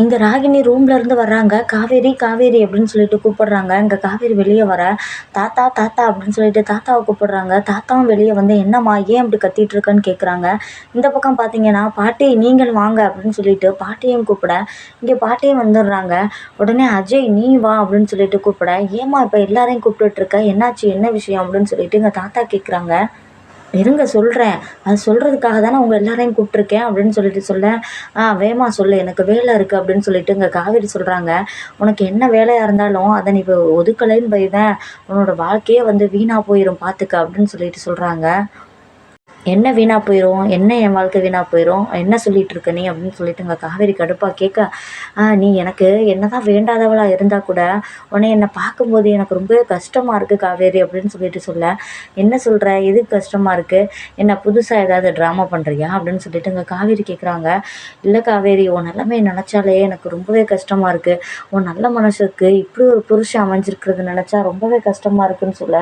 இங்கே ராகினி ரூம்ல இருந்து வர்றாங்க. காவேரி காவேரி அப்படின்னு சொல்லிட்டு கூப்பிடுறாங்க. இங்கே காவேரி வெளியே வர. தாத்தா தாத்தா அப்படின்னு சொல்லிட்டு தாத்தாவை கூப்பிடுறாங்க. தாத்தாவும் வெளியே வந்து என்னம்மா ஏன் அப்படி கத்திட்டு இருக்கன்னு கேட்குறாங்க இந்த பக்கம் பார்த்தீங்கன்னா பாட்டி நீங்கள் வாங்க அப்படின்னு சொல்லிட்டு பாட்டியும் கூப்பிட இங்கே பாட்டியும் வந்துடுறாங்க. உடனே அஜய் நீ வா அப்படின்னு சொல்லிட்டு கூப்பிட ஏம்மா இப்போ எல்லாரையும் கூப்பிட்டுட்டு இருக்க? என்னாச்சு? என்ன விஷயம்? அப்படின்னு சொல்லிட்டு எங்கள் தாத்தா கேட்குறாங்க இருங்க சொல்கிறேன் அது சொல்கிறதுக்காக தானே உங்கள் எல்லாரையும் கூப்பிட்ருக்கேன் அப்படின்னு சொல்லிட்டு சொல்ல ஆ வேமா சொல்லு எனக்கு வேலை இருக்குது அப்படின்னு சொல்லிட்டு இங்கே காவேரி சொல்கிறாங்க உனக்கு என்ன வேலையாக இருந்தாலும் அதை நீ இப்போ ஒதுக்கலைன்னு போய்தான் உன்னோட வாழ்க்கையே வந்து வீணாக போயிடும் பார்த்துக்க அப்படின்னு சொல்லிட்டு சொல்கிறாங்க என்ன வீணாக போயிடும் என்ன என் வாழ்க்கை வீணாக போயிடும் என்ன சொல்லிட்டு இருக்க நீ அப்படின்னு சொல்லிட்டு இங்கே காவேரி கடுப்பாக கேட்க "ஆ, நீ எனக்கு என்னதான் வேண்டாதவளாக இருந்தால் கூட உன்னை என்னை பார்க்கும்போது எனக்கு ரொம்பவே கஷ்டமாக இருக்குது காவேரி அப்படின்னு சொல்லிட்டு சொல்ல என்ன சொல்கிற எதுக்கு கஷ்டமாக இருக்குது என்ன புதுசாக ஏதாவது ட்ராமா பண்ணுறியா அப்படின்னு சொல்லிட்டு இங்கே காவேரி கேட்குறாங்க இல்லை காவேரி உன் நிலைமையை நினச்சாலே எனக்கு ரொம்பவே கஷ்டமாக இருக்குது உன் நல்ல மனசுக்கு இப்படி ஒரு புருஷன் அமைஞ்சிருக்கிறது நினச்சா ரொம்பவே கஷ்டமாக இருக்குன்னு சொல்ல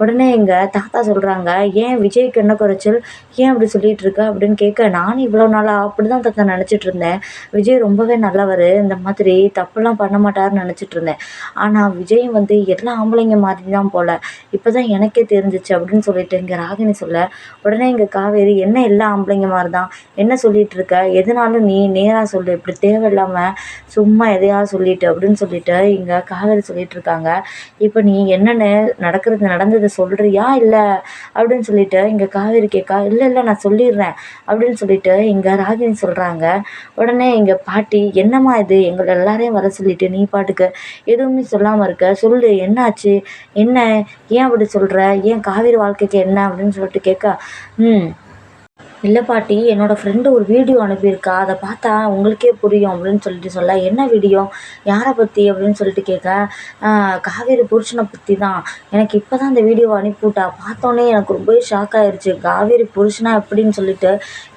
உடனே எங்கள் தாத்தா சொல்கிறாங்க ஏன் விஜய்க்கு என்ன குறைச்சல்? ஏன் அப்படி சொல்லிட்டு இருக்க அப்படின்னு கேட்க நானும் இவ்வளோ நாளாக அப்படி தான் நினச்சிட்டு இருந்தேன் விஜய் ரொம்பவே நல்லவர். இந்த மாதிரி தப்புலாம் பண்ண மாட்டாருன்னு நினச்சிட்டு இருந்தேன் ஆனால் விஜய் வந்து எல்லா ஆம்பளைங்க மாதிரி தான் போல். இப்போ தான் எனக்கே தெரிஞ்சிச்சு அப்படின்னு சொல்லிட்டு இங்கே ராகினி சொல்ல உடனே இங்கே காவேரி என்ன எல்லா ஆம்பளைங்க மாதிரி தான் என்ன சொல்லிட்டு இருக்க எதுனாலும் நீ நேராக சொல்லு. இப்படி தேவையில்லாமல் சும்மா எதையாவது சொல்லிட்டு அப்படின்னு சொல்லிட்டு இங்கே காவேரி சொல்லிட்டு இருக்காங்க இப்போ நீ என்னென்ன நடக்கிறது நடந்ததை சொல்கிறியா இல்லை? அப்படின்னு சொல்லிட்டு இங்கே காவேரி கேட்க இல்லை இல்லை நான் சொல்லிடுறேன் அப்படின்னு சொல்லிட்டு இங்கே ராகினி சொல்கிறாங்க உடனே எங்கள் பாட்டி என்னம்மா இது? எங்களை எல்லாரையும் வர சொல்லிட்டு நீ பாட்டுக்கு எதுவுமே சொல்லாமல் இருக்க? சொல்லு என்னாச்சு? என்ன? ஏன் அப்படி சொல்கிற ஏன் காவிரி வாழ்க்கைக்கு என்ன? அப்படின்னு சொல்லிட்டு கேட்க ம் இல்லை பாட்டி என்னோடய ஃப்ரெண்டு ஒரு வீடியோ அனுப்பியிருக்கா. அதை பார்த்தா உங்களுக்கே புரியும் அப்படின்னு சொல்லிட்டு சொல்ல என்ன வீடியோ யாரை பற்றி அப்படின்னு சொல்லிட்டு கேட்க காவேரி புருஷனை பற்றி தான் எனக்கு இப்போ தான் அந்த வீடியோவை அனுப்பிவிட்டா. பார்த்தோன்னே எனக்கு ரொம்பவே ஷாக் ஆயிடுச்சு காவேரி புருஷனா எப்படின்னு சொல்லிட்டு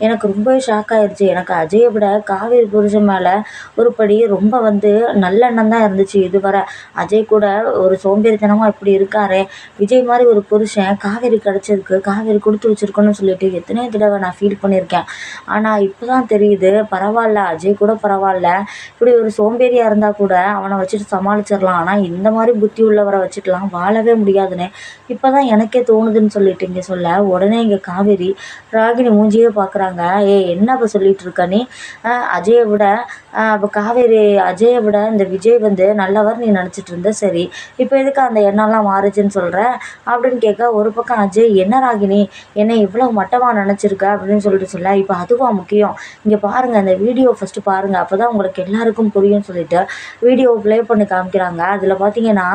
எனக்கு ரொம்பவே ஷாக் ஆயிடுச்சு எனக்கு அஜயை விட காவேரி புருஷன் மேலே ஒரு படி ரொம்ப வந்து நல்லெண்ணம் தான் இருந்துச்சு இதுவரை. அஜய் கூட ஒரு சோம்பேறித்தனமாக இப்படி இருக்காரே. விஜய் மாதிரி ஒரு புருஷன் காவேரி கிடச்சிருக்கு. காவேரி கொடுத்து வச்சிருக்கணும்னு சொல்லிட்டு எத்தனையோ தடவை நான் ஃபீல் பண்ணியிருக்கேன் ஆனால் இப்போ தான் தெரியுது பரவாயில்ல அஜய் கூட பரவாயில்ல. இப்படி ஒரு சோம்பேறியாக இருந்தால் கூட அவனை வச்சுட்டு சமாளிச்சிடலாம் ஆனால் இந்த மாதிரி புத்தி உள்ளவரை வச்சுட்டுலாம் வாழவே முடியாதுன்னு இப்போ தான் எனக்கே தோணுதுன்னு சொல்லிட்டு இங்கே சொல்ல. உடனே இங்கே காவேரி ராகினி மூஞ்சியே பார்க்குறாங்க ஏ என்ன இப்போ சொல்லிட்டு இருக்க நீ? அஜயை விட அப்போ காவேரி அஜயை விட இந்த விஜய் வந்து நல்லவர் நீ நினச்சிட்டு இருந்த சரி. இப்போ எதுக்கு அந்த எண்ணம்லாம் மாறுச்சுன்னு சொல்கிற அப்படின்னு கேட்க ஒரு பக்கம் அஜய் என்ன ராகினி என்னை இவ்வளோ மட்டமாக நினச்சிருக்க? அப்படின்னு சொல்லிட்டு சொல்ல இப்போ அதுவா முக்கியம். இங்கே பாருங்கள் இந்த வீடியோ ஃபஸ்ட்டு பாருங்கள் அப்போ தான் உங்களுக்கு எல்லாருக்கும் புரியும்னு சொல்லிட்டு வீடியோ ப்ளே பண்ணி காமிக்கிறாங்க. அதில் பார்த்தீங்கன்னா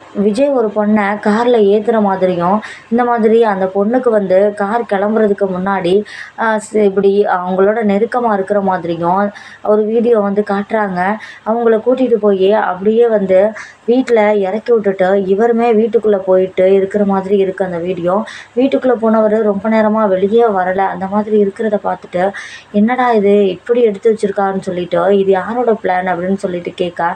விஜய் ஒரு பொண்ணை காரில் ஏற்றுற மாதிரியும் இந்த மாதிரி அந்த பொண்ணுக்கு வந்து கார் கிளம்புறதுக்கு முன்னாடி இப்படி அவங்களோட நெருக்கமாக இருக்கிற மாதிரியும் ஒரு வீடியோ வந்து காட்டுறாங்க. அவங்கள கூட்டிகிட்டு போய் அப்படியே வந்து வீட்டில் இறக்கி விட்டுட்டு இவருமே வீட்டுக்குள்ளே போயிட்டு இருக்கிற மாதிரி இருக்குது அந்த வீடியோ. வீட்டுக்குள்ளே போனவர் ரொம்ப நேரமாக வெளியே வரலை. அந்த மாதிரி இருக்கிறத பார்த்துட்டு என்னடா இது? இப்படி எடுத்து வச்சிருக்காருன்னு சொல்லிட்டு இது யாரோட பிளான் அப்படின்னு சொல்லிட்டு கேட்க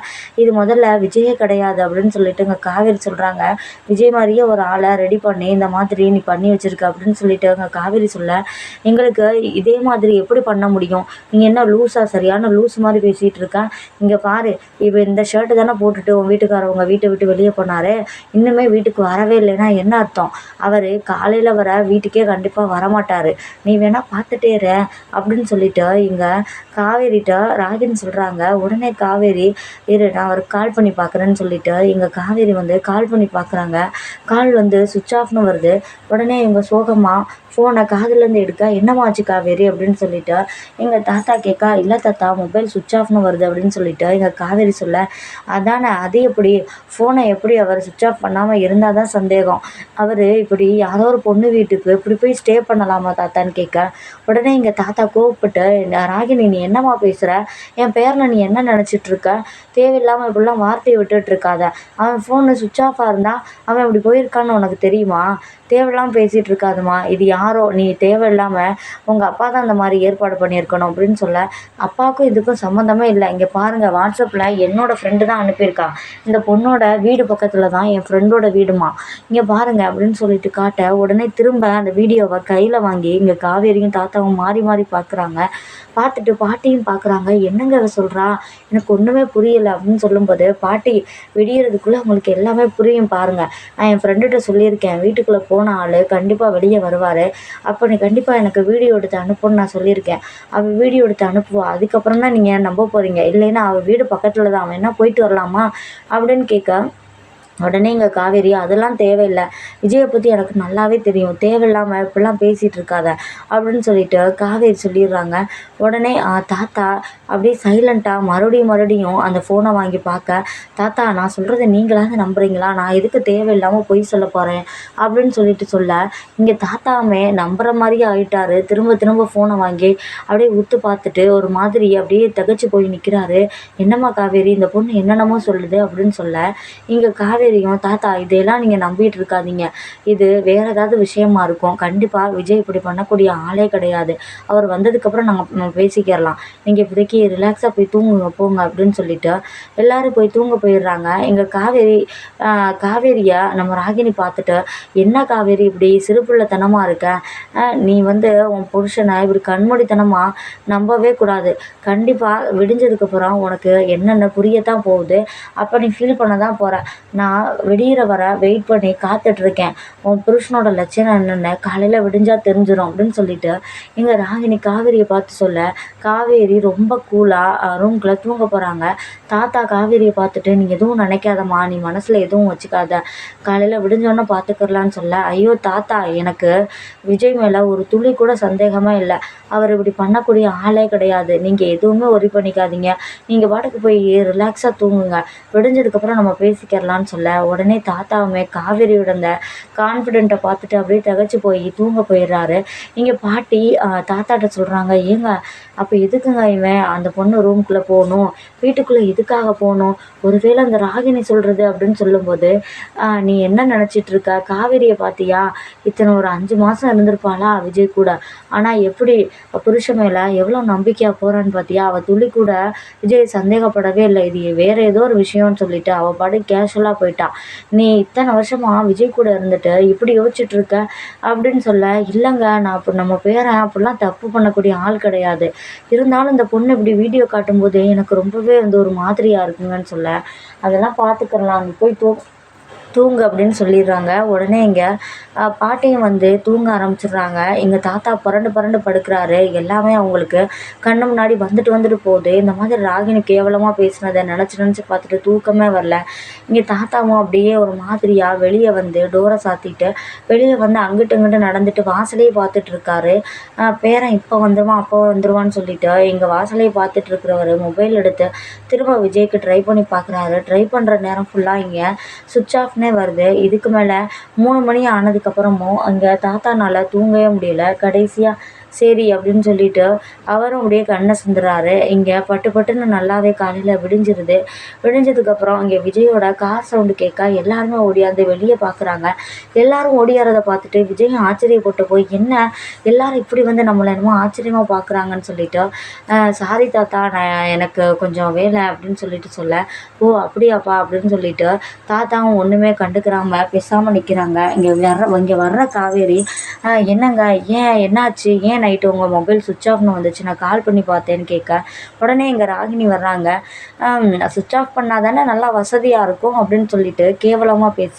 இது முதல்ல விஜயே கிடையாது அப்படின்னு சொல்லிட்டு இங்கே காவேரி சொல்கிறாங்க விஜய் மாதிரியே ஒரு ஆளை ரெடி பண்ணி இந்த மாதிரி நீ பண்ணி வச்சுருக்க அப்படின்னு சொல்லிட்டு அங்கே காவேரி சொல்ல எங்களுக்கு இதே மாதிரி எப்படி பண்ண முடியும்? நீங்கள் என்ன லூஸாக சரியான லூஸ் மாதிரி பேசிகிட்டு இருக்கேன் இங்கே பாரு இப்போ இந்த ஷர்ட்டு தானே போட்டுட்டு உன் வீட்டுக்காரவங்க வீட்டை விட்டு வெளியே போனாரு. இன்னுமே வீட்டுக்கு வரவே இல்லைன்னா என்ன அர்த்தம்? அவர் காலையில் வர வீட்டுக்கே கண்டிப்பாக வரமாட்டார். நீ வேணால் பார்த்துட்டே இரு அப்படின்னு சொல்லிட்டு இங்கே காவேரிட்ட ராகின்னு சொல்கிறாங்க உடனே காவேரி இரு நான் அவருக்கு கால் பண்ணி பார்க்குறேன்னு சொல்லிட்டு இங்கே காவேரி வந்து வந்து கால் பண்ணி பார்க்குறாங்க கால் வந்து சுவிட்ச் ஆஃப்னு வருது. உடனே இவங்க சோகமாக ஃபோனை காதுலேருந்து எடுக்க என்னமாச்சு காவேரி? அப்படின்னு சொல்லிட்டு எங்கள் தாத்தா கேட்கா இல்லை தாத்தா மொபைல் சுவிட்ச் ஆஃப்னு வருது அப்படின்னு சொல்லிட்டு எங்கள் காவேரி சொல்ல அதானே அது எப்படி? ஃபோனை எப்படி அவர் சுவிட்ச் ஆஃப் பண்ணாமல் இருந்தால் தான் சந்தேகம். அவர் இப்படி யாரோ ஒரு பொண்ணு வீட்டுக்கு இப்படி போய் ஸ்டே பண்ணலாமா தாத்தான்னு கேட்க உடனே எங்கள் தாத்தா கோவப்பட்டு ராகினி நீ என்னம்மா பேசுகிற என் பேரில் நீ என்ன நினச்சிட்டு இருக்க? தேவையில்லாமல் இப்படிலாம் வார்த்தையை விட்டுட்டு இருக்காத. அவன் ஃபோனு சுவிட்ச் ஆஃபாக இருந்தால் அவன் இப்படி போயிருக்கான்னு உனக்கு தெரியுமா? தேவையில்லாமல் பேசிகிட்டு இருக்காதுமா இது யாரோ? நீ தேவையில்லாமல் உங்கள் அப்பா தான் அந்த மாதிரி ஏற்பாடு பண்ணியிருக்கணும் அப்படின்னு சொல்ல அப்பாவுக்கும் இதுக்கும் சம்மந்தமே இல்லை. இங்கே பாருங்கள் வாட்ஸ்அப்பில் என்னோடய ஃப்ரெண்டு தான் அனுப்பியிருக்கா. இந்த பொண்ணோட வீடு பக்கத்தில் தான் என் ஃப்ரெண்டோட வீடுமா இங்கே பாருங்கள் அப்படின்னு சொல்லிட்டு காட்ட உடனே திரும்ப அந்த வீடியோவை கையில் வாங்கி இங்கே காவேரியும் தாத்தாவும் மாறி மாறி பார்க்குறாங்க பார்த்துட்டு பாட்டியும் பார்க்குறாங்க என்னங்க சொல்கிறா எனக்கு ஒன்றுமே புரியலை அப்படின்னு சொல்லும்போது பாட்டி விடியறதுக்குள்ளே உங்களுக்கு எல்லாம் எல்லாமே புரியும் பாருங்கள் நான் என் ஃப்ரெண்டுகிட்ட சொல்லியிருக்கேன் வீட்டுக்குள்ளே போன ஆள் கண்டிப்பாக வெளியே வருவார். அப்போ நீ கண்டிப்பாக எனக்கு வீடியோ எடுத்து அனுப்புன்னு நான் சொல்லியிருக்கேன். அவள் வீடியோ எடுத்து அனுப்புவா. அதுக்கப்புறம் தான் நீங்கள் நம்ப போகிறீங்க இல்லைன்னா அவள் வீடு பக்கத்தில் தான் அவன் என்ன போயிட்டு வரலாமா? அப்படின்னு கேட்க உடனே இங்கே காவேரி அதெல்லாம் தேவையில்லை. விஜயை பற்றி எனக்கு நல்லாவே தெரியும். தேவையில்லாமல் இப்படிலாம் பேசிகிட்டு இருக்காத அப்படின்னு சொல்லிட்டு காவேரி சொல்லிடுறாங்க. உடனே தாத்தா அப்படியே சைலண்ட்டாக மறுபடியும் மறுபடியும் அந்த ஃபோனை வாங்கி பார்க்க தாத்தா நான் சொல்கிறத நீங்களாவது நம்புறீங்களா? நான் எதுக்கு தேவையில்லாமல் பொய் சொல்ல போகிறேன் அப்படின்னு சொல்லிட்டு சொல்ல இங்கே தாத்தாவுமே நம்புகிற மாதிரியே ஆகிட்டாரு திரும்ப திரும்ப ஃபோனை வாங்கி அப்படியே உத்து பார்த்துட்டு ஒரு மாதிரி அப்படியே தகச்சு போய் நிற்கிறாரு என்னம்மா காவேரி இந்த பொண்ணு என்னென்னமோ சொல்லுது அப்படின்னு சொல்ல இங்கே காவேரி காவேரியும் தாத்தா இதையெல்லாம் நீங்கள் நம்பிட்டு இருக்காதீங்க. இது வேறு ஏதாவது விஷயமா இருக்கும். கண்டிப்பாக விஜய் இப்படி பண்ணக்கூடிய ஆளே கிடையாது. அவர் வந்ததுக்கப்புறம் நாங்கள் பேசிக்கிறலாம். நீங்கள் இப்போதைக்கு ரிலாக்ஸாக போய் தூங்குங்க போங்க அப்படின்னு சொல்லிட்டு எல்லோரும் போய் தூங்க போயிடுறாங்க. எங்கள் காவேரி காவேரியை நம்ம ராகினி பார்த்துட்டு என்ன காவேரி இப்படி சிறுபுள்ளத்தனமாக இருக்க? நீ வந்து உன் புருஷனை இப்படி கண்மூடித்தனமாக நம்பவே கூடாது. கண்டிப்பாக விடிஞ்சதுக்கப்புறம் உனக்கு என்னென்ன புரியத்தான் போகுது. அப்போ நீ ஃபீல் பண்ண தான் போகிற நான் நான் விடிகிற வர வெயிட் பண்ணி காத்துட்ருக்கேன். உன் புருஷனோட லட்சணம் என்னென்ன காலையில் விடிஞ்சால் தெரிஞ்சிடும் அப்படின்னு சொல்லிட்டு எங்கள் ராகினி காவேரியை பார்த்து சொல்ல காவேரி ரொம்ப கூலாக ரூம்குள்ளே தூங்க போகிறாங்க தாத்தா காவேரியை பார்த்துட்டு நீ எதுவும் நினைக்காதம்மா நீ மனசில் எதுவும் வச்சுக்காத. காலையில் விடிஞ்சோன்னே பார்த்துக்கிறலான்னு சொல்ல ஐயோ தாத்தா எனக்கு விஜய் மேலே ஒரு துளி கூட சந்தேகமாக இல்லை. அவர் இப்படி பண்ணக்கூடிய ஆளே கிடையாது. நீங்கள் எதுவுமே ஒரி பண்ணிக்காதீங்க. நீங்கள் பாட்டுக்கு போய் ரிலாக்ஸாக தூங்குங்க. விடிஞ்சதுக்கப்புறம் நம்ம பேசிக்கிறலான்னு சொல்ல. சொல்ல உடனே தாத்தாவுமே காவேரியோட அந்த கான்ஃபிடென்ட்டை பார்த்துட்டு அப்படியே திகச்சு போய் தூங்க போயிடுறாரு. இங்கே பாட்டி தாத்தாட்ட சொல்கிறாங்க ஏங்க அப்போ எதுக்குங்க இவன் அந்த பொண்ணு ரூம்குள்ளே போகணும்? வீட்டுக்குள்ளே எதுக்காக போகணும்? ஒருவேளை அந்த ராகினி சொல்கிறது அப்படின்னு சொல்லும்போது நீ என்ன நினச்சிட்ருக்க காவேரியை பார்த்தியா? இத்தனை ஒரு அஞ்சு மாதம் இருந்திருப்பாளா விஜய் கூட? ஆனால் எப்படி? புருஷன் மேலே எவ்வளோ நம்பிக்கையாக போகிறான்னு பார்த்தியா? அவள் துளி கூட விஜய் சந்தேகப்படவே இல்லை. இது வேறு ஏதோ ஒரு விஷயம்னு சொல்லிட்டு அவள் பாடு கேஷுவலாக போயிட்டா. நீ இத்தனை வருஷமாக விஜய் கூட இருந்துட்டு இப்படி யோசிச்சுட்டு இருக்க? அப்படின்னு சொல்ல இல்லைங்க நான் இப்போ நம்ம பேரன் அப்படிலாம் தப்பு பண்ணக்கூடிய ஆள் கிடையாது. இருந்தாலும் இந்த பொண்ணு இப்படி வீடியோ காட்டும்போது எனக்கு ரொம்பவே வந்து ஒரு மாதிரியாக இருக்குங்கன்னு சொல்ல. அதெல்லாம் பார்த்துக்கிறலாம். அங்கே போய் தோ தூங்கு அப்படின்னு சொல்லிடுறாங்க. உடனே இங்கே பாட்டியும் வந்து தூங்க ஆரம்பிச்சிடுறாங்க. எங்கள் தாத்தா புரண்டு புரண்டு படுக்கிறாரு. எல்லாமே அவங்களுக்கு கண்ணு முன்னாடி வந்துட்டு வந்துட்டு போகுது. இந்த மாதிரி ராகினி கேவலமாக பேசினதை நினச்சி நினச்சி பார்த்துட்டு தூக்கமே வரல. இங்கே தாத்தாவும் அப்படியே ஒரு மாதிரியாக வெளியே வந்து டோரை சாத்திட்டு வெளியே வந்து அங்கிட்டு இங்கிட்டு நடந்துட்டு வாசலையே பார்த்துட்டு இருக்காரு. பேரன் இப்போ வந்துடுவான் அப்போ வந்துடுவான்னு சொல்லிட்டு எங்கள் வாசலையே பார்த்துட்டு இருக்கிறவர் மொபைல் எடுத்து திரும்ப விஜய்க்கு ட்ரை பண்ணி பார்க்குறாரு. ட்ரை பண்ணுற நேரம் ஃபுல்லாக இங்கே சுவிட்ச் ஆஃப்னு வருது? இதுக்கு மேலே மூணு மணி ஆனதுக்கப்புறமும் அங்கே தாத்தானால் தூங்கவே முடியல. கடைசியாக சரி அப்படின்னு சொல்லிட்டு அவரும் அப்படியே கண்ணை சிந்துறாரு. இங்கே பட்டு பட்டுன்னு நல்லாவே காலையில் விடிஞ்சிருது. விடிஞ்சதுக்கப்புறம் இங்கே விஜயோட கார் சவுண்டு கேட்க எல்லாருமே ஓடியாந்து வெளியே பார்க்குறாங்க எல்லாரும் ஓடியாரதை பார்த்துட்டு விஜயும் ஆச்சரியப்பட்டு போய் என்ன? எல்லாரும் இப்படி வந்து நம்மளை என்னமோ ஆச்சரியமாக பார்க்குறாங்கன்னு சொல்லிட்டு சாரி தாத்தா நான் எனக்கு கொஞ்சம் வேலை அப்படின்னு சொல்லிட்டு சொல்ல ஓ அப்படியாப்பா அப்படின்னு சொல்லிட்டு தாத்தாவும் ஒன்றுமே கண்டுக்கிறாம பேசாமல் நிற்கிறாங்க இங்கே வர்ற இங்கே வர்ற காவேரி என்னங்க? ஏன்? என்னாச்சு? ஏன் நைட்டு உங்கள் மொபைல் சுவிட்ச் ஆஃப்னு வந்துச்சு? நான் கால் பண்ணி பார்த்தேன்னு கேட்க உடனே எங்கள் ராகினி வர்றாங்க. சுவிட்ச் ஆஃப் பண்ணால் தானே நல்லா வசதியாக இருக்கும் அப்படின்னு சொல்லிட்டு கேவலமாக பேச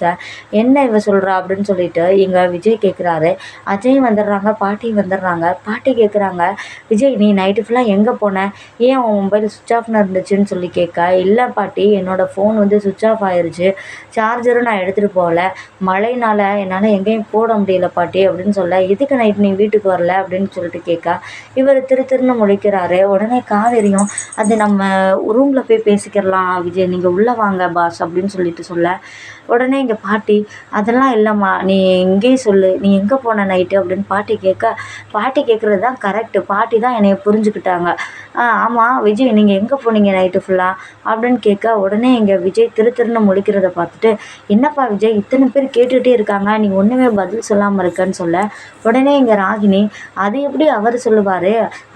என்ன இவ சொல்கிறா அப்படின்னு சொல்லிட்டு எங்கள் விஜய் கேட்குறாரு அஜய் வந்துடுறாங்க பாட்டி வந்துடுறாங்க. பாட்டி கேட்குறாங்க விஜய் நீ நைட்டு ஃபுல்லாக எங்கே போன? ஏன் உன் மொபைல் சுவிட்ச் ஆஃப்னு இருந்துச்சுன்னு சொல்லி கேட்க இல்லை பாட்டி என்னோடய ஃபோன் வந்து சுவிட்ச் ஆஃப் ஆயிடுச்சு சார்ஜரும் நான் எடுத்துகிட்டு போகல. மழைனால என்னால் எங்கேயும் போட முடியல பாட்டி அப்படின்னு சொல்ல எதுக்கு நைட் நீ வீட்டுக்கு வரல? அப்படின்னு சொல்லிட்டு கேட்க இவர் திரு திருன்னு முழிக்கிறாரு. உடனே காவேரியும் அது நம்ம ரூமில் போய் பேசிக்கிறலாம் விஜய். நீங்கள் உள்ளே வாங்க பாஸ். அப்படின்னு சொல்லிட்டு சொல்ல. உடனே எங்கள் பாட்டி அதெல்லாம் இல்லைம்மா நீ இங்கேயே சொல்லு நீ எங்கே போன நைட்டு அப்படின்னு பாட்டி கேட்க பாட்டி கேட்குறது தான் கரெக்டு பாட்டி தான் என்னைய புரிஞ்சுக்கிட்டாங்க. ஆமாம் விஜய் நீங்கள் எங்கே போனீங்க நைட்டு ஃபுல்லாக அப்படின்னு கேட்க உடனே எங்கள் விஜய் திரு திருன்னு முழிக்கிறத பார்த்துட்டு என்னப்பா விஜய் இத்தனை பேர் கேட்டுகிட்டே இருக்காங்க நீ ஒன்றுமே பதில் சொல்லாமல் இருக்கன்னு சொல்ல. உடனே எங்கள் ராகினி அது எப்படி அவர் சொல்லுவார்?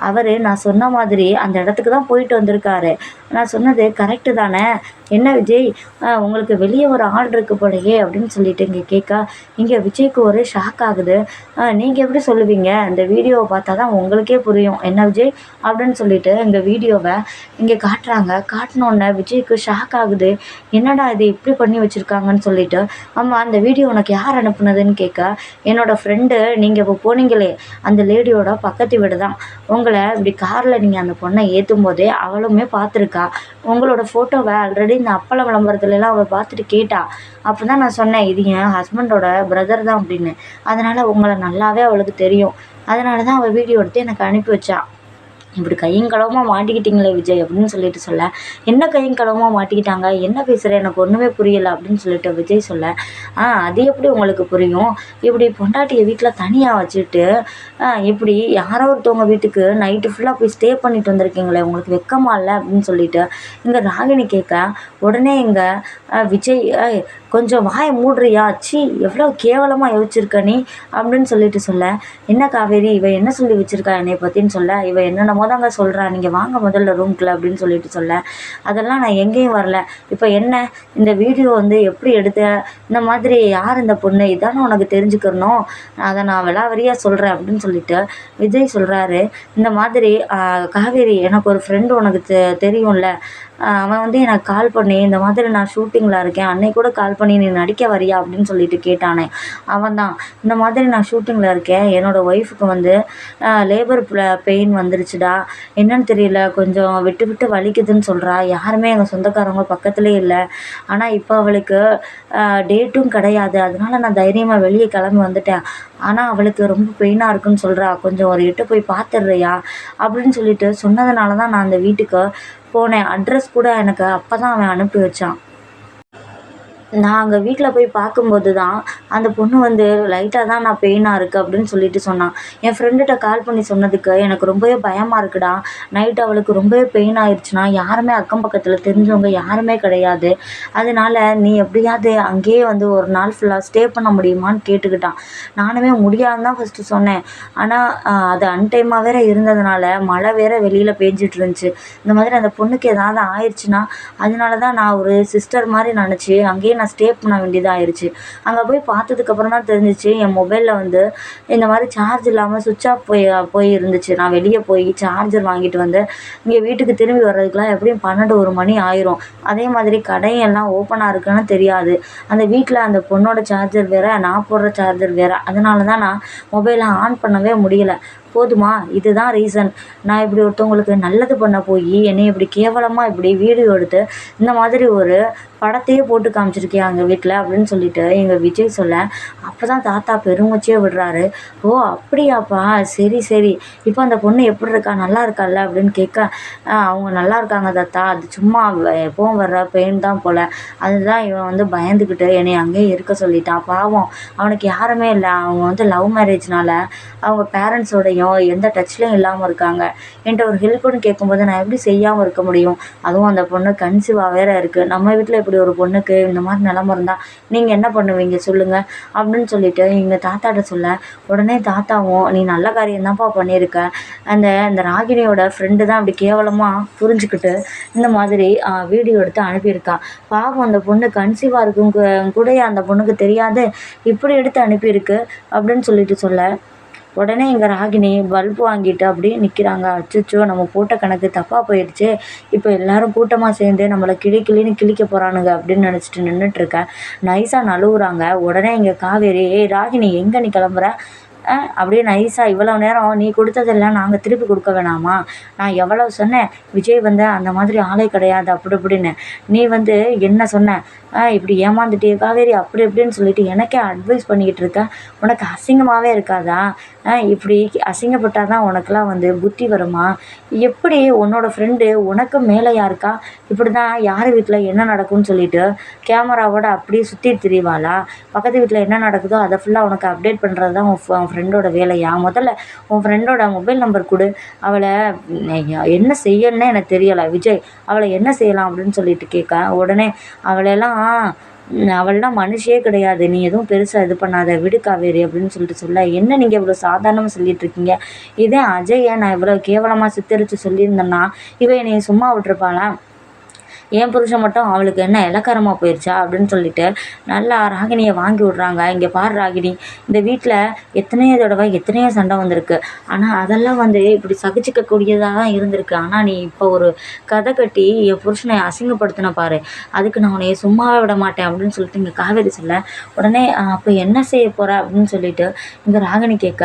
அவர் நான் சொன்ன மாதிரி அந்த இடத்துக்கு தான் போயிட்டு வந்திருக்காரு. நான் சொன்னது கரெக்டு தானே? என்ன விஜய்? உங்களுக்கு வெளியே ஒரு ஆள் இருக்கு போலயே அப்படின்னு சொல்லிட்டு இங்கே கேட்க இங்கே விஜய்க்கு ஒரே ஷாக் ஆகுது. நீங்கள் எப்படி சொல்லுவீங்க? இந்த வீடியோவை பார்த்தா தான் உங்களுக்கே புரியும். என்ன விஜய்? அப்படின்னு சொல்லிட்டு இந்த வீடியோவை இங்கே காட்டுறாங்க. காட்டினோடனே விஜய்க்கு ஷாக் ஆகுது. என்னடா இது இப்படி பண்ணி வச்சுருக்காங்கன்னு சொல்லிட்டு. ஆமாம் அந்த வீடியோ உனக்கு யார் அனுப்புனதுன்னு கேட்க என்னோடய ஃப்ரெண்டு நீங்கள் இப்போ போனீங்களே அந்த லேடியோட பக்கத்து வீடு தான் உங்களை இப்படி காரில் நீங்கள் அந்த பொண்ணை ஏற்றும் போதே அவளுமே பார்த்துருக்கா. உங்களோட ஃபோட்டோவை ஆல்ரெடி இந்த அப்பள விளம்பரத்துலலாம் அவள் பார்த்துட்டு கேட்டா அப்போ தான் நான் சொன்னேன் இது என் ஹஸ்பண்டோட பிரதர் தான் அப்படின்னு. அதனால் உங்களை நல்லாவே அவளுக்கு தெரியும். அதனால தான் அவள் வீடியோ எடுத்து எனக்கு அனுப்பி வச்சா. இப்படி கையும் களவுமா மாட்டிக்கிட்டீங்களே விஜய் அப்படின்னு சொல்லிட்டு சொல்ல. என்ன கையும் களவுமா மாட்டிக்கிட்டாங்க? என்ன பேசுகிற எனக்கு ஒன்றுமே புரியலை அப்படின்னு சொல்லிட்டு விஜய் சொல்ல. ஆ அது எப்படி உங்களுக்கு புரியும்? இப்படி பொண்டாட்டியை வீட்டில் தனியாக வச்சுட்டு இப்படி யாரோ ஒருத்தவங்க வீட்டுக்கு நைட்டு ஃபுல்லாக போய் ஸ்டே பண்ணிட்டு வந்திருக்கீங்களே உங்களுக்கு வெக்கமா இல்லை அப்படின்னு சொல்லிட்டு இங்கே ராகினி கேட்க உடனே இங்கே விஜய் கொஞ்சம் வாயை மூடுறியா? சி எவ்வளோ கேவலமாக யோசிச்சிருக்க நீ அப்படின்னு சொல்லிட்டு சொல்ல. என்ன காவேரி இவ என்ன சொல்லி வச்சிருக்கா என்னை பற்றின்னு சொல்ல. இவ என்னென்னமோ தாங்க சொல்கிறேன் நீங்கள் வாங்க முதல்ல ரூம்க்குள்ள அப்படின்னு சொல்லிட்டு சொல்ல அதெல்லாம் நான் எங்கேயும் வரல. இப்போ என்ன? இந்த வீடியோ வந்து எப்படி எடுத்த? இந்த மாதிரி யார் இந்த பொண்ணு? இதானே உனக்கு தெரிஞ்சுக்கணும். அதை நான் விலாவரியாக சொல்கிறேன் அப்படின்னு சொல்லிட்டு விஜய் சொல்கிறாரு இந்த மாதிரி காவேரி எனக்கு ஒரு ஃப்ரெண்டு உனக்கு தெ தெரியும்ல. அவன் வந்து எனக்கு கால் பண்ணி இந்த மாதிரி நான் ஷூட்டிங்கில் இருக்கேன் அன்னைக்கு கூட கால் பண்ணி நீ நடிக்க வரியா? அப்படின்னு சொல்லிட்டு கேட்டானே. அவன் தான் இந்த மாதிரி நான் ஷூட்டிங்கில் இருக்கேன் என்னோடய ஒய்ஃபுக்கு வந்து லேபர் பெயின் வந்துருச்சுடா. என்னன்னு தெரியல கொஞ்சம் விட்டு விட்டு வலிக்குதுன்னு சொல்கிறா யாருமே எங்கள் சொந்தக்காரங்க பக்கத்துலேயே இல்லை. ஆனால் இப்போ அவளுக்கு டேட்டும் கிடையாது. அதனால நான் தைரியமாக வெளியே கிளம்பி வந்துட்டேன். ஆனால் அவளுக்கு ரொம்ப பெயினாக இருக்குன்னு சொல்கிறா கொஞ்சம் ஒரு எட்டு போய் பார்த்துடுறியா அப்படின்னு சொல்லிட்டு சொன்னதுனால தான் நான் அந்த வீட்டுக்கு போனேன். அட்ரஸ் கூட எனக்கு அப்போ தான் அவன் அனுப்பி வச்சான். நான் அங்கே வீட்டில் போய் பார்க்கும்போது தான் அந்த பொண்ணு வந்து லைட்டாக தான் நான் பெயினாக இருக்குது அப்படின்னு சொல்லிட்டு சொன்னான் என் ஃப்ரெண்டுகிட்ட கால் பண்ணி சொன்னதுக்கு எனக்கு ரொம்பவே பயமாக இருக்குடா. நைட் அவளுக்கு ரொம்பவே பெயின் ஆயிடுச்சுன்னா யாருமே அக்கம் பக்கத்தில் தெரிஞ்சவங்க யாருமே கிடையாது. அதனால நீ எப்படியாவது அங்கேயே வந்து ஒரு நாள் ஃபுல்லாக ஸ்டே பண்ண முடியுமான்னு கேட்டுக்கிட்டான். நானுமே முடியாதுன்னு தான் ஃபஸ்ட்டு சொன்னேன். ஆனால் அது அன்டைமாக வேற இருந்ததுனால மழை வேற வெளியில் பேஞ்சிட்டு இருந்துச்சு. இந்த மாதிரி அந்த பொண்ணுக்கு ஏதாவது ஆயிடுச்சுன்னா அதனால தான் நான் ஒரு சிஸ்டர் மாதிரி நினச்சி அங்கேயே நான் ஸ்டே பண்ண வேண்டியதாக ஆயிடுச்சு அங்கே போய் பார்த்ததுக்கப்புறம் தான் தெரிஞ்சிச்சு என் மொபைலில் வந்து இந்த மாதிரி சார்ஜ் இல்லாமல் சுவிட்ச் ஆஃப் போய் போய் இருந்துச்சு. நான் வெளியே போய் சார்ஜர் வாங்கிட்டு வந்து இங்கே வீட்டுக்கு திரும்பி வர்றதுக்குலாம் எப்படியும் பன்னெண்டு ஒரு மணி ஆயிரும். அதே மாதிரி கடையும் எல்லாம் ஓப்பனாக இருக்குன்னு தெரியாது. அந்த வீட்டில் அந்த பொண்ணோட சார்ஜர் வேறு நான் போடுற சார்ஜர் வேறு. அதனால தான் நான் மொபைலை ஆன் பண்ணவே முடியல. போதுமா? இதுதான் ரீசன் நான் இப்படி ஒருத்தவங்களுக்கு நல்லது பண்ண போய் என்னை இப்படி கேவலமாக இப்படி வீடியோ எடுத்து இந்த மாதிரி ஒரு படத்தையே போட்டு காமிச்சிருக்கியா எங்கள் வீட்டில் அப்படின்னு சொல்லிட்டு எங்கள் விஜய் சொல்ல அப்போ தான் தாத்தா பெருமூச்சே விடுறாரு. ஓ அப்படியாப்பா? சரி சரி. இப்போ அந்த பொண்ணு எப்படி இருக்கா? நல்லா இருக்கால்ல அப்படின்னு கேட்க அவங்க நல்லா இருக்காங்க தாத்தா. அது சும்மா எப்பவும் வர்ற பெயின் தான் போல். அதுதான் இவன் வந்து பயந்துக்கிட்டு என்னை அங்கேயே இருக்க சொல்லிட்டான் பாவம். அவனுக்கு யாருமே இல்லை. அவங்க வந்து லவ் மேரேஜ்னால அவங்க பேரண்ட்ஸோட கூடயும் எந்த டச்லையும் இல்லாமல் இருக்காங்க. என்கிட்ட ஒரு ஹெல்ப்புன்னு கேட்கும்போது நான் எப்படி செய்யாமல் இருக்க முடியும்? அதுவும் அந்த பொண்ணு கன்சீவாக வேறு இருக்குது நம்ம வீட்டில் இப்படி ஒரு பொண்ணுக்கு இந்த மாதிரி நிலம இருந்தால் நீங்கள் என்ன பண்ணுவீங்க? சொல்லுங்கள் அப்படின்னு சொல்லிட்டு எங்கள் தாத்தாட்ட சொல்ல உடனே தாத்தாவும் நீ நல்ல காரியம் தான்ப்பா பண்ணியிருக்க. அந்த அந்த ராகினியோட ஃப்ரெண்டு தான் அப்படி கேவலமாக புரிஞ்சுக்கிட்டு இந்த மாதிரி வீடியோ எடுத்து அனுப்பியிருக்கா. பாவம் அந்த பொண்ணு கன்சீவாக இருக்கும் கூட அந்த பொண்ணுக்கு தெரியாது. இப்படி எடுத்து அனுப்பியிருக்கு அப்படின்னு சொல்லிட்டு சொல்ல உடனே எங்கள் ராகினி பல்ப் வாங்கிட்டு அப்படியே நிற்கிறாங்க அச்சச்சோ நம்ம போட்ட கணக்கு தப்பாக போயிடுச்சு. இப்போ எல்லாரும் கூட்டமாக சேர்ந்து நம்மளை கிளி கிளின்னு கிழிக்க போகிறானுங்க அப்படின்னு நினச்சிட்டு நின்றுட்டுருக்கேன் நைஸாக நழுவுறாங்க. உடனே இங்கே காவேரி ஏய் ராகினி எங்கே நீ கிளம்புற? அப்படியே நைஸாக இவ்வளோ நேரம் நீ கொடுத்ததெல்லாம் நாங்கள் திருப்பி கொடுக்க வேணாமா? நான் எவ்வளோ சொன்னேன்? விஜய் வந்து அந்த மாதிரி ஆளே கிடையாது. அப்படி இப்படின்னு. நீ வந்து என்ன சொன்ன? இப்படி ஏமாந்துட்டே காவேரி அப்படி இப்படின்னு சொல்லிட்டு எனக்கே அட்வைஸ் பண்ணிக்கிட்டு இருக்க. உனக்கு அசிங்கமாகவே இருக்காதா? இப்படி அசிங்கப்பட்டால் தான் உனக்கெல்லாம் வந்து புத்தி வருமா? எப்படி உன்னோட ஃப்ரெண்டு உனக்கு மேலே யாருக்கா இப்படி தான் யார் வீட்டில் என்ன நடக்கும்னு சொல்லிட்டு கேமராவோட அப்படியே சுற்றி திரிவாளா? பக்கத்து வீட்டில் என்ன நடக்குதோ அதை ஃபுல்லாக உனக்கு அப்டேட் பண்ணுறது தான் உன் ஃப்ரெண்டோட வேலையா? முதல்ல உன் ஃப்ரெண்டோட மொபைல் நம்பர் கொடு. அவளை என்ன செய்யணும்னு எனக்கு தெரியலை விஜய். அவளை என்ன செய்யலாம் அப்படின்னு சொல்லிட்டு கேட்க உடனே அவளையெல்லாம் அவள்லாம் மனுஷியே கிடையாது. நீ எதுவும் பெருசாக இது பண்ணாத. விடு காவேரி அப்படின்னு சொல்லிட்டு சொல்ல என்ன நீங்கள் இவ்வளோ சாதாரணமாக சொல்லிட்டு இருக்கீங்க? இதே அஜயை நான் இவ்வளோ கேவலமாக சித்தரித்து சொல்லியிருந்தேன்னா இவன் என்னை சும்மா விட்டுருப்பாளா? என் புருஷன் மட்டும் அவளுக்கு என்ன இலக்காரமாக போயிடுச்சா அப்படின்னு சொல்லிட்டு நல்லா ராகினியை வாங்கி விட்றாங்க. இங்கே பாரு ராகினி இந்த வீட்டில் எத்தனையோ தடவை எத்தனையோ சண்டை வந்திருக்கு. ஆனால் அதெல்லாம் வந்து இப்படி சகிச்சிக்கக்கூடியதாக தான் இருந்திருக்கு. ஆனால் நீ இப்போ ஒரு கதை கட்டி என் புருஷனை அசிங்கப்படுத்தின பாரு. அதுக்கு நான் உன்னைய சும்மாவே விட மாட்டேன் அப்படின்னு சொல்லிட்டு இங்கே காவேரி சொல்ல உடனே அப்போ என்ன செய்ய போகிற அப்படின்னு சொல்லிட்டு இங்கே ராகினி கேட்க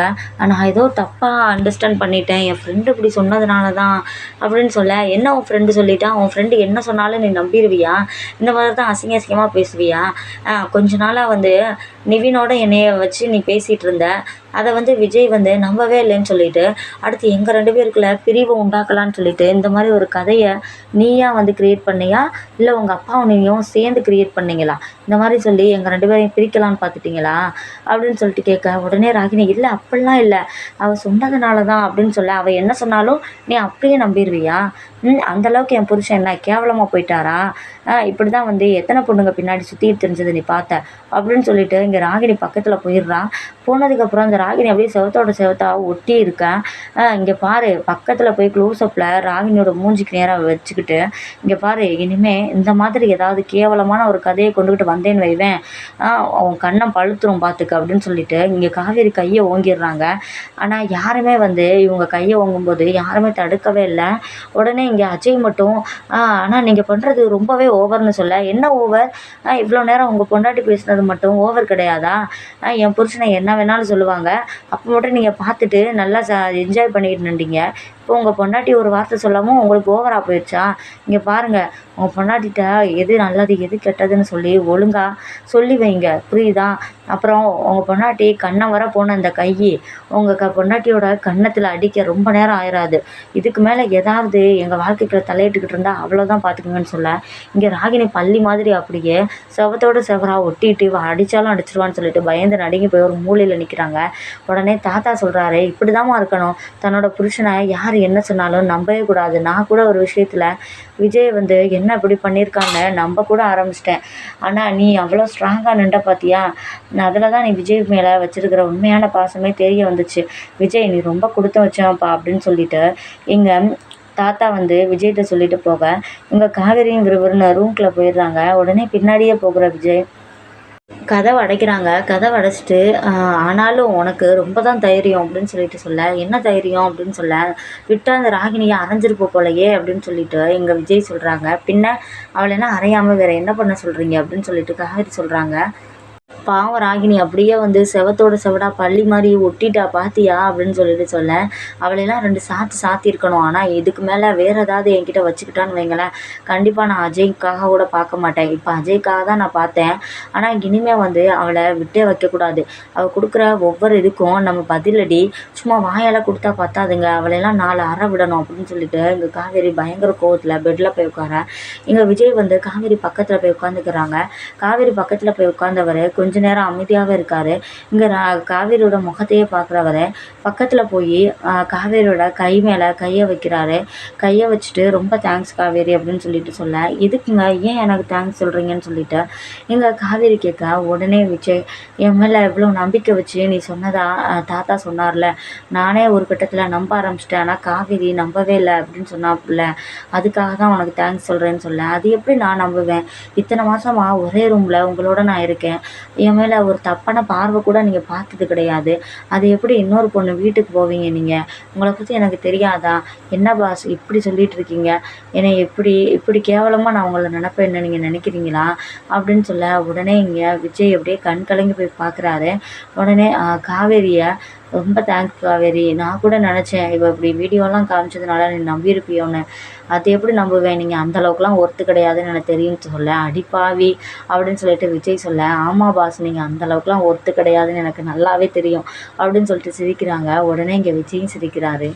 நான் ஏதோ தப்பாக அண்டர்ஸ்டாண்ட் பண்ணிட்டேன். என் ஃப்ரெண்டு இப்படி சொன்னதுனால தான் அப்படின்னு சொல்ல என்ன உன் ஃப்ரெண்டு சொல்லிட்டான் உன் ஃப்ரெண்டு என்ன சொன்னாலும் நீ நம்பிடுவியா? இந்த மாதிரி தான் அசிங்க அசிங்கமாக பேசுவியா? கொஞ்ச நாளாக வந்து நிவினோட என்னைய வச்சு நீ பேசிகிட்டு இருந்த. அதை வந்து விஜய் வந்து நம்பவே இல்லைன்னு சொல்லிட்டு அடுத்து எங்கள் ரெண்டு பேருக்குள்ள பிரிவை உண்டாக்கலான்னு சொல்லிட்டு இந்த மாதிரி ஒரு கதையை நீயா வந்து கிரியேட் பண்ணியா? இல்லை உங்கள் அப்பாவும் நீயும் சேர்ந்து கிரியேட் பண்ணீங்களா? இந்த மாதிரி சொல்லி எங்கள் ரெண்டு பேரையும் பிரிக்கலான்னு பார்த்துட்டிங்களா? அப்படின்னு சொல்லிட்டு கேட்க உடனே ராகினி இல்லை அப்படிலாம் இல்லை. அவள் சொன்னதுனால தான் அப்படின்னு சொல்ல அவள் என்ன சொன்னாலும் நீ அப்படியே நம்பிடுவியா? ம் அந்தளவுக்கு என் புருஷன் என்ன கேவலமாக போயிட்டாரா? இப்படி தான் வந்து எத்தனை பொண்ணுங்க பின்னாடி சுற்றிட்டு தெரிஞ்சது நீ பார்த்த? அப்படின்னு சொல்லிட்டு இங்கே ராகினி பக்கத்தில் போயிடுறான் போனதுக்கப்புறம் அந்த ராகினி அப்படியே செவத்தோட செவத்தா ஒட்டி இருக்கேன் இங்கே பாரு பக்கத்தில் போய் க்ளோஸ்அப்பில் ராகினியோட மூஞ்சிக்கு நேராக வச்சுக்கிட்டு இங்கே பாரு இனிமேல் இந்த மாதிரி ஏதாவது கேவலமான ஒரு கதையை கொண்டுக்கிட்டு வந்தேன்னு வைவேன். அவன் கண்ணம் பழுத்துரும் பார்த்துக்க அப்படின்னு சொல்லிட்டு இங்கே காவேரி கையை ஓங்கிடுறாங்க. ஆனால் யாருமே வந்து இவங்க கையை ஓங்கும்போது யாருமே தடுக்கவே இல்லை. உடனே இங்கே அஜய் மட்டும் ஆனால் நீங்கள் பண்ணுறது ரொம்பவே ஓவர்னு சொல்ல. என்ன ஓவர் இவ்வளோ நேரம் உங்கள் பொண்டாட்டி பேசுனது மட்டும் ஓவர் கிடையாதா? என் புருஷனை என்ன வேணாலும் சொல்லுவாங்க. அப்போ மட்டும் நீங்கள் பார்த்துட்டு நல்லா ச என்ஜாய் பண்ணிட்டு நின்றீங்க. இப்போ உங்கள் பொண்டாட்டி ஒரு வார்த்தை சொல்லாமல் உங்களுக்கு ஓவராக போயிடுச்சா இங்கே பாருங்கள் உங்கள் பொண்டாட்டிகிட்ட எது நல்லது எது கெட்டதுன்னு சொல்லி ஒழுங்காக சொல்லி வைங்க. புரியுதா? அப்புறம் உங்கள் பொண்டாட்டி கண்ணை வர போன அந்த கை உங்கள் க பொண்டாட்டியோட கன்னத்தில் அடிக்க ரொம்ப நேரம் ஆயிடாது இதுக்கு மேலே ஏதாவது எங்கள் வாழ்க்கைக்குள்ள தலையிட்டுக்கிட்டு இருந்தால் அவ்வளோதான் பார்த்துக்குங்கன்னு சொல்ல. இங்கே ராகினி பள்ளி மாதிரி அப்படியே செவத்தோட செவராக ஒட்டிட்டு அடித்தாலும் அடிச்சிருவான்னு சொல்லிட்டு பயந்து நடுங்கி போய் ஒரு மூலையில் நிற்கிறாங்க உடனே தாத்தா சொல்கிறாரு இப்படி தாம்மா இருக்கணும். தன்னோட புருஷனை யார் யார் என்ன சொன்னாலும் நம்பவே கூடாது. நான் கூட ஒரு விஷயத்தில் விஜய் வந்து என்ன இப்படி பண்ணியிருக்கான்னு நம்ப கூட ஆரம்பிச்சிட்டேன். ஆனால் நீ அவ்வளோ ஸ்ட்ராங்காக நின்ற பார்த்தியா அதில் தான் நீ விஜய் மேலே வச்சுருக்கிற உண்மையான பாசமே தெரிய வந்துச்சு. விஜய் நீ ரொம்ப கொடுத்து வச்சோம்ப்பா அப்படின்னு சொல்லிட்டு இங்கே தாத்தா வந்து விஜய்கிட்ட சொல்லிட்டு போக இங்கே காவேரியும் விறுவிறுன்னு ரூம்குள்ளே போயிடுறாங்க. உடனே பின்னாடியே போகிற விஜய் கதவை அடைக்கிறாங்க. கதவை அடைச்சிட்டு ஆனாலும் உனக்கு ரொம்ப தான் தைரியம் அப்படின்னு சொல்லிட்டு சொல்ல. என்ன தைரியம்? அப்படின்னு சொல்ல. விட்டால் அந்த ராகினியை அரைஞ்சிருப்போ போலையே அப்படின்னு சொல்லிட்டு எங்கள் விஜய் சொல்கிறாங்க பின்ன அவளை என்ன அறையாமல் வேறு என்ன பண்ண சொல்கிறீங்க அப்படின்னு சொல்லிட்டு காவேரி சொல்கிறாங்க பாவம் ராகினி அப்படியே வந்து செவத்தோட செவடா பள்ளி மாதிரி ஒட்டிட்டா பார்த்தியா அப்படின்னு சொல்லிட்டு சொல்ல. அவளையெல்லாம் ரெண்டு சாத்து சாத்தியிருக்கணும் ஆனால் இதுக்கு மேலே வேறு ஏதாவது என்கிட்ட வச்சுக்கிட்டான்னு வைங்களேன். கண்டிப்பாக நான் அஜய்க்காக கூட பார்க்க மாட்டேன். இப்போ அஜய்க்காக தான் நான் பார்த்தேன். ஆனால் இனிமேல் வந்து அவளை விட்டே வைக்கக்கூடாது. அவள் கொடுக்குற ஒவ்வொரு இதுக்கும் நம்ம பதிலடி சும்மா வாயால் கொடுத்தா பார்த்தாதுங்க அவளையெல்லாம் நாலு அற விடணும் அப்படின்னு சொல்லிட்டு இங்கே காவேரி பயங்கர கோவத்தில் பெட்டில் போய் உட்கார. இங்கே விஜய் வந்து காவேரி பக்கத்தில் போய் உட்காந்துக்கிறாங்க. காவேரி பக்கத்தில் போய் உட்காந்தவர் கொஞ்சம் கொஞ்ச நேரம் அமைதியாகவே இருக்கார். இங்கே காவேரியோட முகத்தையே பார்க்குறவர பக்கத்தில் போய் காவேரியோட கை மேலே கையை வைக்கிறாரு. கையை வச்சுட்டு ரொம்ப தேங்க்ஸ் காவேரி அப்படின்னு சொல்லிட்டு சொல்ல எதுக்குங்க? ஏன் எனக்கு தேங்க்ஸ் சொல்கிறீங்கன்னு சொல்லிட்டு? எங்கள் காவேரி கேட்க உடனே விஜய் என் மேலே எவ்வளோ நம்பிக்கை வச்சு நீ சொன்னதா தாத்தா சொன்னார்ல. நானே ஒரு கட்டத்தில் நம்ப ஆரம்பிச்சிட்டேன். ஆனால் காவேரி நம்பவே இல்லை அப்படின்னு சொன்னாப்புல. அதுக்காக தான் உனக்கு தேங்க்ஸ் சொல்கிறேன்னு சொல்ல. அது எப்படி நான் நம்புவேன்? இத்தனை மாதமாக ஒரே ரூமில் உங்களோட நான் இருக்கேன். என் மேலே ஒரு தப்பான பார்வை கூட நீங்கள் பார்த்தது கிடையாது. அது எப்படி இன்னொரு பொண்ணு வீட்டுக்கு போவீங்க நீங்கள் உங்களை பற்றி எனக்கு தெரியாதா? என்ன பாஸ் இப்படி சொல்லிட்டு இருக்கீங்க? என்னை எப்படி இப்படி கேவலமாக நான் உங்களை நினப்பேன்னு நீங்கள் நினைக்கிறீங்களா? அப்படின்னு சொல்ல உடனே இங்கே விஜய் அப்படியே கண் கலங்கி போய் பார்க்குறாரு உடனே காவேரியை ரொம்ப தேங்க்ஸ் காவேரி நான் கூட நினச்சேன் இவள் இப்படி வீடியோலாம் காமிச்சதுனால நீ நம்பியிருப்பியோன்னு. அது எப்படி நம்புவேன்? நீங்கள் அந்தளவுக்குலாம் ஒர்த்து கிடையாதுன்னு எனக்கு தெரியும்னு சொல்ல. அடி பாவி அப்படின்னு சொல்லிட்டு விஜய் சொல்ல ஆமாம் பாஸ் நீங்கள் அந்தளவுக்குலாம் ஒர்த்து கிடையாதுன்னு எனக்கு நல்லாவே தெரியும். அப்படின்னு சொல்லிட்டு சிரிக்கிறாங்க. உடனே இங்கே விஜயும் சிரிக்கிறாரு.